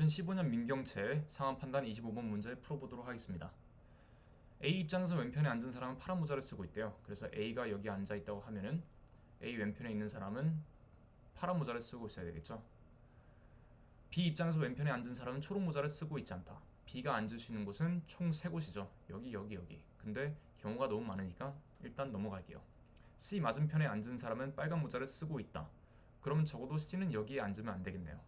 2015년 민경채 상황 판단 25번 문제 풀어보도록 하겠습니다. A 입장에서 왼편에 앉은 사람은 파란 모자를 쓰고 있대요. 그래서 A가 여기 앉아 있다고 하면은 A 왼편에 있는 사람은 파란 모자를 쓰고 있어야 되겠죠. B 입장에서 왼편에 앉은 사람은 초록 모자를 쓰고 있지 않다. B가 앉을 수 있는 곳은 총세 곳이죠. 여기, 여기, 여기. 근데 경우가 너무 많으니까 일단 넘어갈게요. C 맞은편에 앉은 사람은 빨간 모자를 쓰고 있다. 그러면 적어도 C는 여기에 앉으면 안 되겠네요.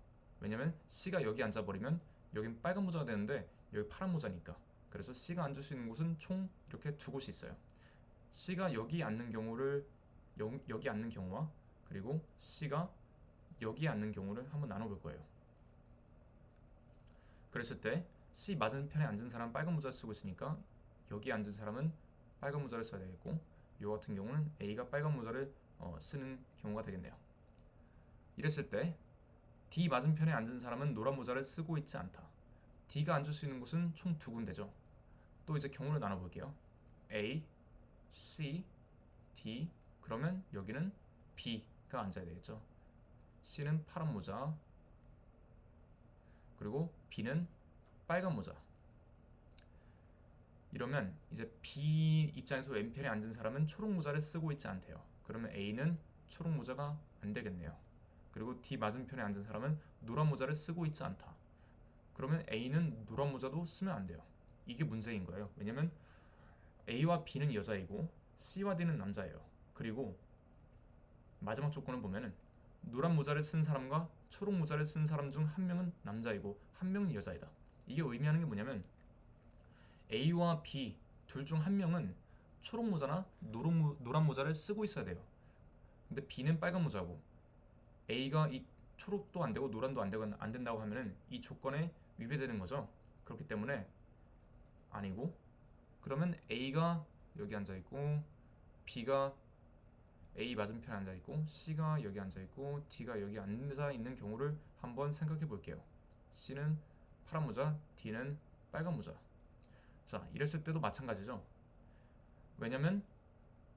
왜냐면 C가 여기 앉아버리면 여긴 빨간 모자가 되는데 여기 파란 모자니까. 그래서 C가 앉을 수 있는 곳은 총 이렇게 두 곳이 있어요. C가 여기 앉는 경우를 여, 여기 앉는 경우와 그리고 C가 여기 앉는 경우를 한번 나눠볼 거예요. 그랬을 때 C 맞은편에 앉은 사람 빨간 모자를 쓰고 있으니까 여기 앉은 사람은 빨간 모자를 써야 되겠고 이 같은 경우는 A가 빨간 모자를 어, 쓰는 경우가 되겠네요. 이랬을 때 D 맞은편에 앉은 사람은 노란 모자를 쓰고 있지 않다. D가 앉을 수 있는 곳은 총 두 군데죠. 또 이제 경우를 나눠볼게요. A, C, D 그러면 여기는 B가 앉아야 되겠죠. C는 파란 모자 그리고 B는 빨간 모자 이러면 이제 B 입장에서 왼편에 앉은 사람은 초록 모자를 쓰고 있지 않대요. 그러면 A는 초록 모자가 안 되겠네요. 그리고 D 맞은편에 앉은 사람은 노란 모자를 쓰고 있지 않다. 그러면 A는 노란 모자도 쓰면 안 돼요. 이게 문제인 거예요. 왜냐면 A와 B는 여자이고 C와 D는 남자예요. 그리고 마지막 조건을 보면은 노란 모자를 쓴 사람과 초록 모자를 쓴 사람 중 한 명은 남자이고 한 명은 여자이다. 이게 의미하는 게 뭐냐면 A와 B 둘 중 한 명은 초록 모자나 노란, 모자를 쓰고 있어야 돼요. 근데 B는 빨간 모자고 A가 이 초록도 안 되고 노란도 안 되고 안 된다고 하면은 이 조건에 위배되는 거죠. 그렇기 때문에 아니고 그러면 A가 여기 앉아 있고 B가 A 맞은편에 앉아 있고 C가 여기 앉아 있고 D가 여기 앉아 있는 경우를 한번 생각해 볼게요. C는 파란 모자, D는 빨간 모자. 자, 이랬을 때도 마찬가지죠. 왜냐면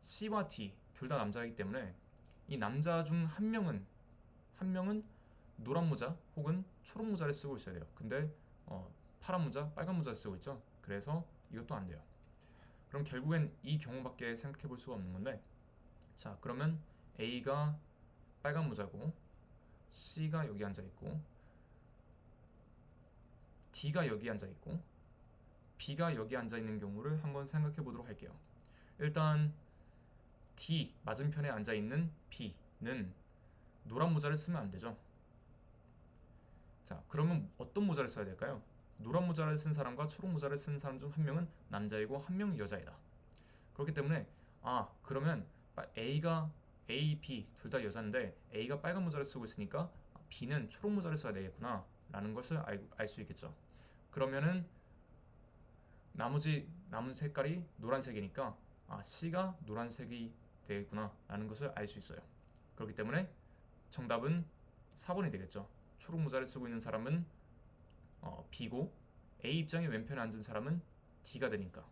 C와 D 둘 다 남자이기 때문에 이 남자 중 한 명은 한 명은 노란 모자 혹은 초록 모자를 쓰고 있어야 돼요. 근데 어, 파란 모자, 빨간 모자를 쓰고 있죠. 그래서 이것도 안 돼요. 그럼 결국엔 이 경우밖에 생각해 볼 수가 없는 건데 자 그러면 A가 빨간 모자고 C가 여기 앉아 있고 D가 여기 앉아 있고 B가 여기 앉아 있는 경우를 한번 생각해 보도록 할게요. 일단 D 맞은편에 앉아 있는 B는 노란 모자를 쓰면 안 되죠. 자, 그러면 어떤 모자를 써야 될까요? 노란 모자를 쓴 사람과 초록 모자를 쓴 사람 중 한 명은 남자이고 한 명은 여자이다. 그렇기 때문에 아, 그러면 A가 A, B 둘 다 여자인데 A가 빨간 모자를 쓰고 있으니까 B는 초록 모자를 써야 되겠구나 라는 것을 알 수 있겠죠. 그러면은 나머지 남은 색깔이 노란색이니까 아, C가 노란색이 되겠구나 라는 것을 알 수 있어요. 그렇기 때문에 정답은 4번이 되겠죠. 초록 모자를 쓰고 있는 사람은 어, B고 A 입장에 왼편에 앉은 사람은 D가 되니까